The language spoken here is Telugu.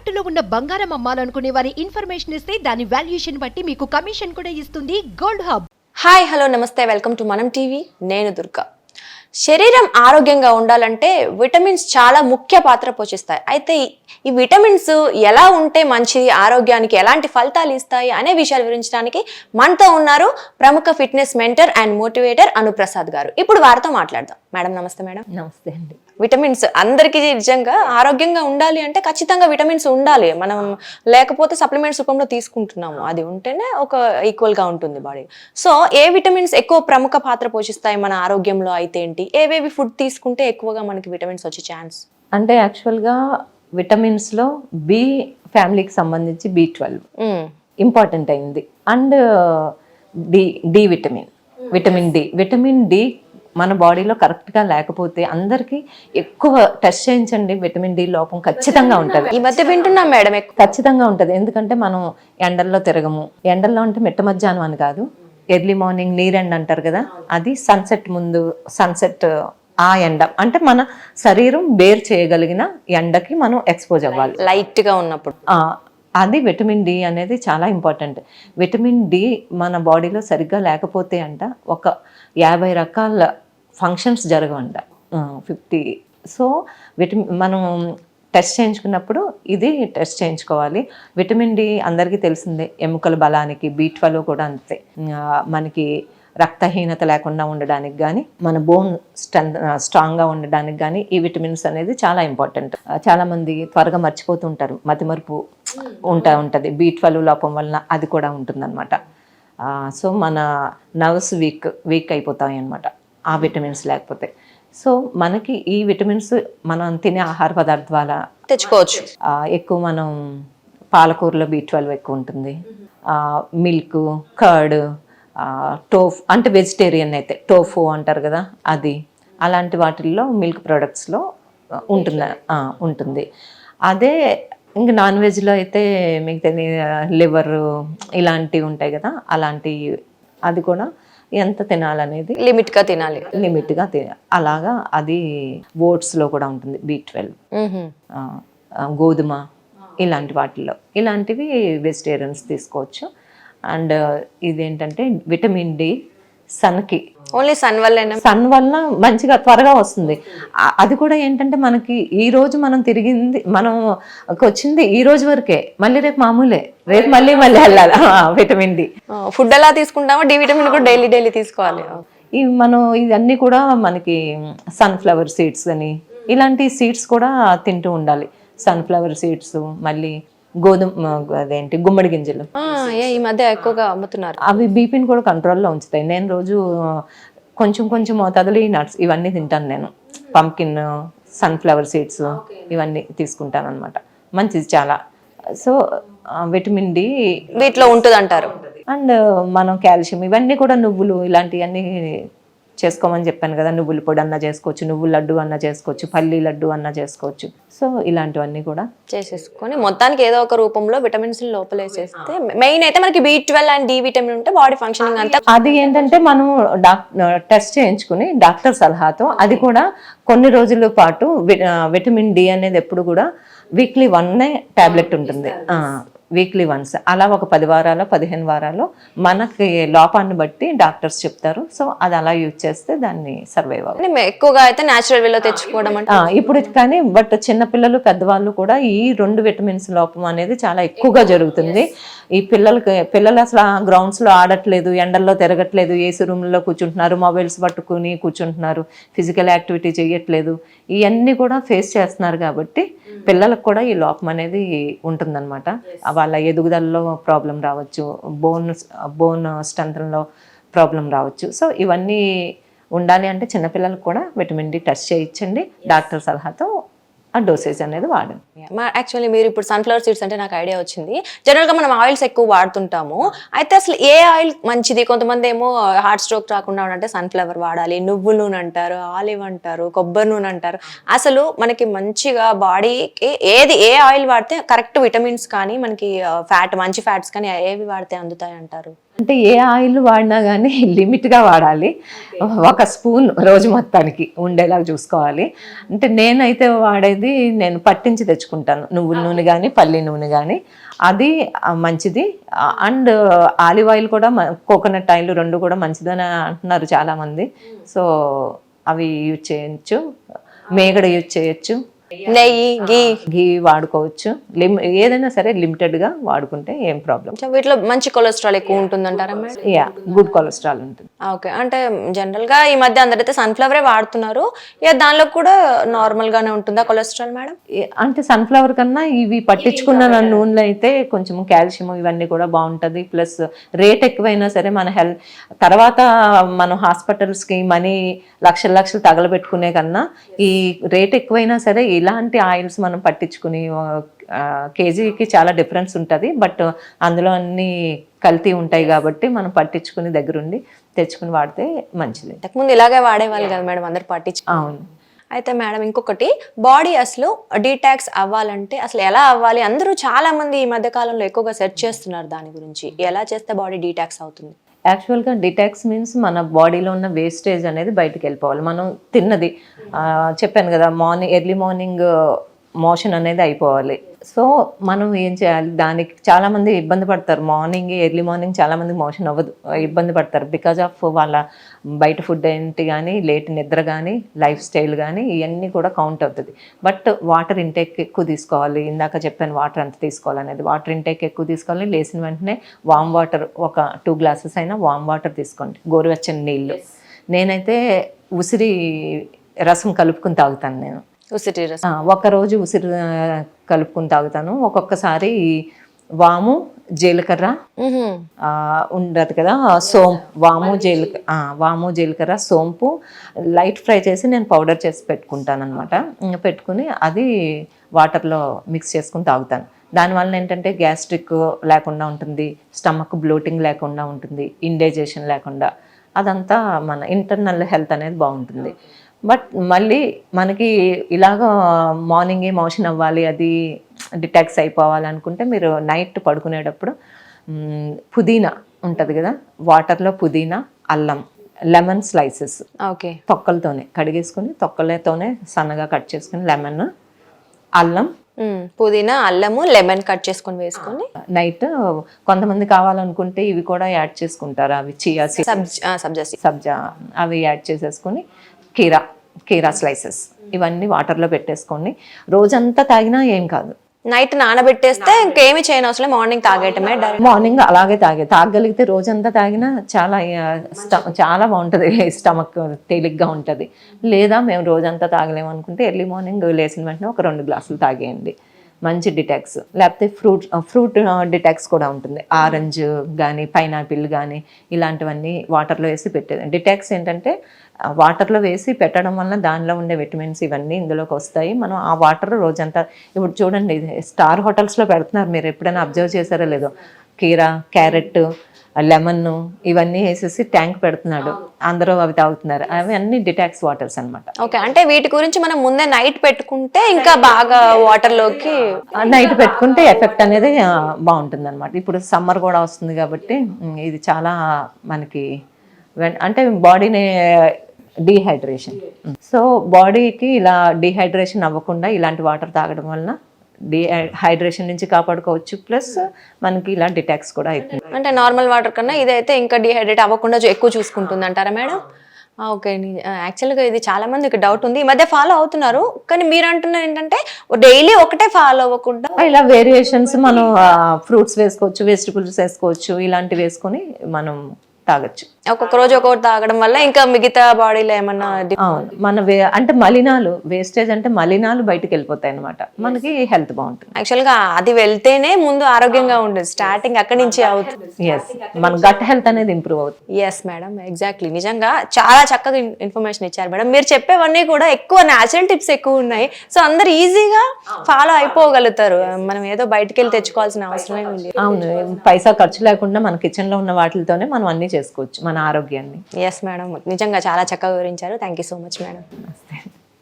తాకట్టులో ఉన్న బంగారం అమ్మాలనుకునే వారి ఇన్ఫర్మేషన్ ఇస్తే దాని వాల్యుయేషన్ బట్టి మీకు కమిషన్ కూడా ఇస్తుంది గోల్డ్ హబ్. హాయ్ హలో నమస్తే. Welcome to Manam TV. నేను దుర్గా. శరీరం ఆరోగ్యంగా ఉండాలంటే విటమిన్స్ చాలా ముఖ్య పాత్ర పోషిస్తాయి. అయితే ఈ- ఈ విటమిన్స్ ఎలా ఉంటే మంచిది ఆరోగ్యానికి ఎలాంటి ఫలితాలు ఇస్తాయి అనే విషయాలు వివరించడానికి మనతో ఉన్నారు ప్రముఖ fitness mentor and motivator Anuprasad garu. ఇప్పుడు వారితో మాట్లాడదాం. మేడం నమస్తే మేడం. నమస్తే అండి. విటమిన్స్ అందరికీ నిజంగా ఆరోగ్యంగా ఉండాలి అంటే ఖచ్చితంగా విటమిన్స్ ఉండాలి. మనం లేకపోతే సప్లిమెంట్స్ రూపంలో తీసుకుంటున్నాము. అది ఉంటేనే ఒక ఈక్వల్గా ఉంటుంది బాడీ సో ఏ విటమిన్స్ ఎక్కువ ప్రముఖ పాత్ర పోషిస్తాయి మన ఆరోగ్యంలో అయితే ఏంటి? ఏవేవి ఫుడ్ తీసుకుంటే ఎక్కువగా మనకి విటమిన్స్ వచ్చే ఛాన్స్ అంటే యాక్చువల్గా విటమిన్స్లో బి ఫ్యామిలీకి సంబంధించి బి ట్వెల్వ్ ఇంపార్టెంట్ అయింది. And D D vitamin vitamin D vitamin D మన బాడీలో కరెక్ట్గా లేకపోతే అందరికీ ఎక్కువ టెస్ట్ చేయించండి. విటమిన్ డి లోపం ఖచ్చితంగా ఉంటుంది. ఈ మధ్య వింటున్నాం మేడం ఖచ్చితంగా ఉంటుంది. ఎందుకంటే మనం ఎండల్లో తిరగము. ఎండల్లో అంటే మిట్ట మధ్యాహ్నం అని కాదు. ఎర్లీ మార్నింగ్ నీరెండ్ అంటారు కదా అది సన్సెట్ ముందు సన్సెట్ ఆ ఎండ. అంటే మన శరీరం బేర్ చేయగలిగిన ఎండకి మనం ఎక్స్పోజ్ అవ్వాలి. లైట్గా ఉన్నప్పుడు అది విటమిన్ డి అనేది చాలా ఇంపార్టెంట్. విటమిన్ డి మన బాడీలో సరిగ్గా లేకపోతే అంట ఒక యాభై రకాల ఫంక్షన్స్ జరగవంట. ఫిఫ్టీ. సో విటమిన్ మనం టెస్ట్ చేయించుకున్నప్పుడు ఇది టెస్ట్ చేయించుకోవాలి. విటమిన్ డి అందరికీ తెలిసిందే ఎముకల బలానికి బీ కూడా అంతే. మనకి రక్తహీనత లేకుండా ఉండడానికి కానీ మన బోన్ స్ట్రెంత్ స్ట్రాంగ్గా ఉండడానికి కానీ ఈ విటమిన్స్ అనేది చాలా ఇంపార్టెంట్. చాలామంది త్వరగా మర్చిపోతుంటారు మతిమరుపు ఉంటా ఉంటుంది. బీ ట్వెల్వ్ లోపం వలన అది కూడా ఉంటుందన్నమాట. సో మన నర్వ్స్ వీక్ వీక్ అయిపోతాయి అన్నమాట ఆ విటమిన్స్ లేకపోతే. సో మనకి ఈ విటమిన్స్ మనం తినే ఆహార పదార్థాల తెచ్చుకోవచ్చు. ఎక్కువ మనం పాలకూరలో బీ ట్వెల్వ్ ఎక్కువ ఉంటుంది. మిల్క్ కర్డ్ టోఫ్ అంటే వెజిటేరియన్ అయితే టోఫు అంటారు కదా అది. అలాంటి వాటిల్లో మిల్క్ ప్రొడక్ట్స్లో ఉంటుంది ఉంటుంది. అదే ఇంక నాన్ వెజ్లో అయితే మీకు తెలియ లివర్ ఇలాంటివి ఉంటాయి కదా అలాంటి అది కూడా ఎంత తినాలనేది? లిమిట్గా తినాలి. లిమిట్గా తిన అలాగా అది ఓట్స్లో కూడా ఉంటుంది బీ ట్వెల్వ్ గోధుమ ఇలాంటి వాటిల్లో. ఇలాంటివి వెజిటేరియన్స్ తీసుకోవచ్చు. అండ్ ఇదేంటంటే విటమిన్ డి సన్కి. ఓన్లీ సన్ వల్లేనా. సన్ వలన మంచిగా త్వరగా వస్తుంది. అది కూడా ఏంటంటే మనకి ఈ రోజు మనం తిరిగింది మనం వచ్చింది ఈ రోజు వరకే. మళ్ళీ రేపు మామూలే. రేపు మళ్ళీ మళ్ళీ వెళ్ళాలి. విటమిన్ డి ఫుడ్ ఎలా తీసుకుంటామో డి విటమిన్ కూడా డైలీ డైలీ తీసుకోవాలి. ఈ మనం ఇవన్నీ కూడా మనకి సన్ఫ్లవర్ సీడ్స్ అని ఇలాంటి సీడ్స్ కూడా తింటూ ఉండాలి. సన్ఫ్లవర్ సీడ్స్ మళ్ళీ గోధుమ అదేంటి గుమ్మడి గింజలు. ఈ మధ్య ఎక్కువగా అమ్ముతున్నారు. అవి బీపీని కూడా కంట్రోల్లో ఉంచుతాయి. నేను రోజు కొంచెం కొంచెం మోతాదులో ఈ నట్స్ ఇవన్నీ తింటాను నేను. పంకిన్ సన్ఫ్లవర్ సీడ్స్ ఇవన్నీ తీసుకుంటాను అనమాట మంచిది చాలా. సో విటమిన్ డి వీటిలో ఉంటుంది అంటారు అండ్ మనం కాల్షియం ఇవన్నీ కూడా నువ్వులు ఇలాంటివన్నీ చేసుకోమని చెప్పాను కదా నువ్వుల పొడి అన్న చేసుకోవచ్చు నువ్వుల లడ్డు అన్న చేసుకోవచ్చు పల్లి లడ్డు అన్న చేసుకోవచ్చు. సో ఇలాంటివన్నీ కూడా చేసేసుకొని మొత్తానికి ఏదో ఒక రూపంలో విటమిన్స్ లోపలేసేస్తే మెయిన్ అయితే మనకి B twelve and D vitamin ఉంటే బాడీ ఫంక్షనింగ్ అంతా అది ఏంటంటే మనం టెస్ట్ చేయించుకుని డాక్టర్ సలహాతో అది కూడా కొన్ని రోజుల పాటు విటమిన్ డి అనేది ఎప్పుడు కూడా వీక్లీ వన్నే టాబ్లెట్ ఉంటుంది. వీక్లీ వన్స్ అలా ఒక పది వారాలు పదిహేను వారాలు మనకి లోపాన్ని బట్టి డాక్టర్స్ చెప్తారు. సో అది అలా యూజ్ చేస్తే దాన్ని సర్వైవ్ అవ్వాలి అంటే ఎక్కువగా అయితే నేచురల్ వేలో తెచ్చుకోవడం ఇప్పుడు కానీ బట్ చిన్నపిల్లలు పెద్దవాళ్ళు కూడా ఈ రెండు విటమిన్స్ లోపం అనేది చాలా ఎక్కువగా జరుగుతుంది. ఈ పిల్లలకి పిల్లలు అసలు గ్రౌండ్స్లో ఆడట్లేదు ఎండల్లో తిరగట్లేదు ఏసీ రూమ్లో కూర్చుంటున్నారు మొబైల్స్ పట్టుకుని కూర్చుంటున్నారు ఫిజికల్ యాక్టివిటీ చేయట్లేదు ఇవన్నీ కూడా ఫేస్ చేస్తున్నారు కాబట్టి పిల్లలకు కూడా ఈ లోపం అనేది ఉంటుందన్నమాట. వాళ్ళ ఎదుగుదలలో ప్రాబ్లం రావచ్చు బోన్ బోన్ స్ట్రెంత్లో ప్రాబ్లం రావచ్చు. సో ఇవన్నీ ఉండాలి అంటే చిన్నపిల్లలకు కూడా విటమిన్ డి టెస్ట్ చేయించండి. డాక్టర్ సలహాతో ఆ డోసేజ్ అనేది వాడండి. యాక్చువల్లీ మీరు ఇప్పుడు సన్ఫ్లవర్ సీడ్స్ అంటే నాకు ఐడియా వచ్చింది. జనరల్గా మనం ఆయిల్స్ ఎక్కువ వాడుతుంటాము. అయితే అసలు ఏ ఆయిల్ మంచిది? కొంతమంది ఏమో హార్ట్ స్ట్రోక్ రాకుండా ఉండాలంటే సన్ఫ్లవర్ వాడాలి. నువ్వు నూనె అంటారు ఆలివ్ అంటారు కొబ్బరి నూనె అంటారు. అసలు మనకి మంచిగా బాడీకి ఏది ఏ ఆయిల్ వాడితే కరెక్ట్ విటమిన్స్ కానీ మనకి ఫ్యాట్ మంచి ఫ్యాట్స్ కానీ ఏవి వాడితే అందుతాయి అంటారు? అంటే ఏ ఆయిల్ వాడినా కానీ లిమిట్గా వాడాలి. ఒక స్పూన్ రోజు మొత్తానికి ఉండేలా చూసుకోవాలి. అంటే నేనైతే వాడేది నేను పట్టించి తెచ్చుకుంటాను. నువ్వుల నూనె కానీ పల్లి నూనె కానీ అది మంచిది. అండ్ ఆలివ్ ఆయిల్ కూడా కోకోనట్ ఆయిల్ రెండు కూడా మంచిదని అంటున్నారు చాలామంది. సో అవి యూజ్ చేయొచ్చు. మేగడ యూజ్ చేయొచ్చు. నెయ్యి గీ ఘీ వాడుకోవచ్చు. లిమ్ ఏదైనా సరే లిమిటెడ్గా వాడుకుంటే ఏం ప్రాబ్లం. వీటిలో మంచి కొలెస్ట్రాల్ ఎక్కువ ఉంటుందంటారా మేడం? యా గుడ్ కొలెస్ట్రాల్ ఉంటుంది. ఓకే. అంటే జనరల్గా ఈ మధ్య అందరైతే సన్ఫ్లవరే వాడుతున్నారు. ఇక దానిలో కూడా నార్మల్ గానే ఉంటుందా కొలెస్ట్రాల్ మేడం? అంటే సన్ఫ్లవర్ కన్నా ఇవి పట్టించుకున్న నూనెలు అయితే కొంచెం కాల్షియం ఇవన్నీ కూడా బాగుంటుంది. ప్లస్ రేట్ ఎక్కువైనా సరే మన హెల్త్ తర్వాత మనం హాస్పిటల్స్కి మనీ లక్షల లక్షలు తగలబెట్టుకునే కన్నా ఈ రేట్ ఎక్కువైనా సరే ఇలాంటి ఆయిల్స్ మనం పట్టించుకుని కేజీకి చాలా డిఫరెన్స్ ఉంటుంది. బట్ అందులో అన్ని కల్తీ ఉంటాయి కాబట్టి మనం పట్టించుకుని దగ్గరుండి తెచ్చుకుని వాడితే మంచిది. ఇంతకుముందు ఇలాగే వాడేవాళ్ళు కదా మేడం అందరు పట్టించు. అవును. అయితే మేడం ఇంకొకటి బాడీ అసలు డీటాక్స్ అవ్వాలంటే అసలు ఎలా అవ్వాలి? అందరూ చాలా మంది ఈ మధ్య కాలంలో ఎక్కువగా సెర్చ్ చేస్తున్నారు దాని గురించి. ఎలా చేస్తే బాడీ డీటాక్స్ అవుతుంది? యాక్చువల్గా డిటాక్స్ మీన్స్ మన బాడీలో ఉన్న వేస్టేజ్ అనేది బయటకు వెళ్ళిపోవాలి. మనం తిన్నది చెప్పాను కదా మార్నింగ్ ఎర్లీ మార్నింగ్ మోషన్ అనేది అయిపోవాలి. సో మనం ఏం చేయాలి? దానికి చాలామంది ఇబ్బంది పడతారు. మార్నింగ్ ఎర్లీ మార్నింగ్ చాలామంది మోషన్ అవ్వదు ఇబ్బంది పడతారు. బికాజ్ ఆఫ్ వాళ్ళ బయట ఫుడ్ ఏంటి కానీ లేట్ నిద్ర కానీ లైఫ్ స్టైల్ కానీ ఇవన్నీ కూడా కౌంట్ అవుతుంది. బట్ వాటర్ ఇంటేక్ ఎక్కువ తీసుకోవాలి. ఇందాక చెప్పాను వాటర్ ఎంత తీసుకోవాలనేది. వాటర్ ఇంటేక్ ఎక్కువ తీసుకోవాలి. లేచిన వెంటనే వామ్ వాటర్ ఒక టూ గ్లాసెస్ అయినా వామ్ వాటర్ తీసుకోండి. గోరువెచ్చని నీళ్ళు. నేనైతే ఉసిరి రసం కలుపుకుని తాగుతాను నేను. ఉసిరి ఒక్కరోజు ఉసిరి కలుపుకుని తాగుతాను. ఒక్కొక్కసారి వాము జీలకర్ర ఉండదు కదా సోంపు వాము జీలకర్ర ఆ, వాము జీలకర్ర సోంపు లైట్ ఫ్రై చేసి నేను పౌడర్ చేసి పెట్టుకుంటాను అనమాట పెట్టుకుని అది వాటర్లో మిక్స్ చేసుకుని తాగుతాను. దానివల్ల ఏంటంటే గ్యాస్ట్రిక్ లేకుండా ఉంటుంది స్టమక్ బ్లోటింగ్ లేకుండా ఉంటుంది ఇండైజేషన్ లేకుండా. అదంతా మన ఇంటర్నల్ హెల్త్ అనేది బాగుంటుంది. బట్ మళ్ళీ మనకి ఇలాగ మార్నింగ్ మోషన్ అవ్వాలి అది డిటాక్స్ అయిపోవాలి అనుకుంటే మీరు నైట్ పడుకునేటప్పుడు పుదీనా ఉంటుంది కదా వాటర్లో పుదీనా అల్లం లెమన్ స్లైసెస్ ఓకే. తొక్కలతోనే కడిగేసుకొని తొక్కలతోనే సన్నగా కట్ చేసుకుని లెమన్ అల్లం. పుదీనా అల్లము లెమన్ కట్ చేసుకొని వేసుకొని. నైట్ కొంతమంది కావాలనుకుంటే ఇవి కూడా యాడ్ చేసుకుంటారు అవి చియా సబ్జ. సబ్జా అవి యాడ్ చేసేసుకొని కీరా కీరా స్లైసెస్. ఇవన్నీ వాటర్లో పెట్టేసుకోండి. రోజంతా తాగినా ఏం కాదు. నైట్ నానబెట్టేస్తే ఇంకేమి చేయని అవసరం మార్నింగ్ తాగేయటమే మార్నింగ్ అలాగే తాగే తాగగలిగితే రోజంతా తాగినా చాలా చాలా బాగుంటుంది. స్టమక్ తేలిగ్గా ఉంటుంది. లేదా మేము రోజంతా తాగలేము అనుకుంటే ఎర్లీ మార్నింగ్ లేచిన వెంటనే ఒక రెండు గ్లాసులు తాగేయండి. మంచి డిటాక్స్. లేకపోతే ఫ్రూట్ ఫ్రూట్ డిటాక్స్ కూడా ఉంటుంది. ఆరెంజ్ కానీ పైనాపిల్ కానీ ఇలాంటివన్నీ వాటర్లో వేసి పెట్టేది. డిటాక్స్ ఏంటంటే వాటర్లో వేసి పెట్టడం వల్ల దానిలో ఉండే విటమిన్స్ ఇవన్నీ ఇందులోకి వస్తాయి. మనం ఆ వాటర్ రోజంతా ఇప్పుడు చూడండి స్టార్ హోటల్స్లో పెడుతున్నారు. మీరు ఎప్పుడైనా అబ్జర్వ్ చేశారో లేదో? కీరా క్యారెట్ లెమన్ ఇవన్నీ వేసేసి ట్యాంక్ పెడుతున్నాడు. అందరూ అవి తాగుతున్నారు. అవి అన్ని డిటాక్స్ వాటర్స్ అన్నమాట. ఓకే. అంటే వీటి గురించి మనం ముందే నైట్ పెట్టుకుంటే ఇంకా బాగా వాటర్లోకి నైట్ పెట్టుకుంటే ఎఫెక్ట్ అనేది బాగుంటుంది అనమాట ఇప్పుడు సమ్మర్ కూడా వస్తుంది కాబట్టి ఇది చాలా మనకి అంటే బాడీని డీహైడ్రేషన్ సో బాడీకి ఇలా డీహైడ్రేషన్ అవ్వకుండా ఇలాంటి వాటర్ తాగడం వలన డీహైడ్రేషన్ నుంచి కాపాడుకోవచ్చు. ప్లస్ మనకి ఇలా డిటాక్స్ కూడా అవుతుంది అంటే నార్మల్ వాటర్ కన్నా ఇదైతే ఇంకా డిహైడ్రేట్ అవ్వకుండా ఎక్కువ చూసుకుంటుంది అంటారా మేడం? ఓకే. యాక్చువల్గా ఇది చాలా మందికి డౌట్ ఉంది. ఈ మధ్య ఫాలో అవుతున్నారు. కానీ మీరు అంటున్నారు ఏంటంటే డైలీ ఒకటే ఫాలో అవ్వకుండా ఇలా వేరియేషన్స్ మనం ఫ్రూట్స్ వేసుకోవచ్చు వెజిటబుల్స్ వేసుకోవచ్చు ఇలాంటివి వేసుకొని మనం తాగొచ్చు. ఒక్కొక్క రోజు ఒక్కొక్కటి తాగడం వల్ల ఇంకా మిగతా బాడీలో ఏమన్నా అవును. మన అంటే మలినాలు వేస్టేజ్ అంటే మలినాలు బయటికి వెళ్ళిపోతాయి అనమాట మనకి హెల్త్ బాగుంటుంది. యాక్చువల్గా అది వెళ్తేనే ముందు ఆరోగ్యంగా ఉండదు. స్టార్టింగ్ అక్కడి నుంచి అవుతుంది ఎస్ మన గట్ హెల్త్ అనేది ఇంప్రూవ్ అవుతుంది. ఎస్ మేడం ఎగ్జాక్ట్లీ నిజంగా చాలా చక్కగా ఇన్ఫర్మేషన్ ఇచ్చారు మేడం మీరు చెప్పేవన్నీ కూడా ఎక్కువ న్యాచురల్ టిప్స్ ఎక్కువ ఉన్నాయి. సో అందరు ఈజీగా ఫాలో అయిపోగలుగుతారు. మనం ఏదో బయటికి వెళ్ళి తెచ్చుకోవాల్సిన అవసరమే ఉంది అవును. పైసా ఖర్చు లేకుండా మన కిచెన్లో ఉన్న వాటితోనే మనం అన్ని చేసుకోవచ్చు మన ఆరోగ్యాన్ని. ఎస్ మేడం నిజంగా చాలా చక్కగా వివరించారు. Thank you so much madam నమస్తే.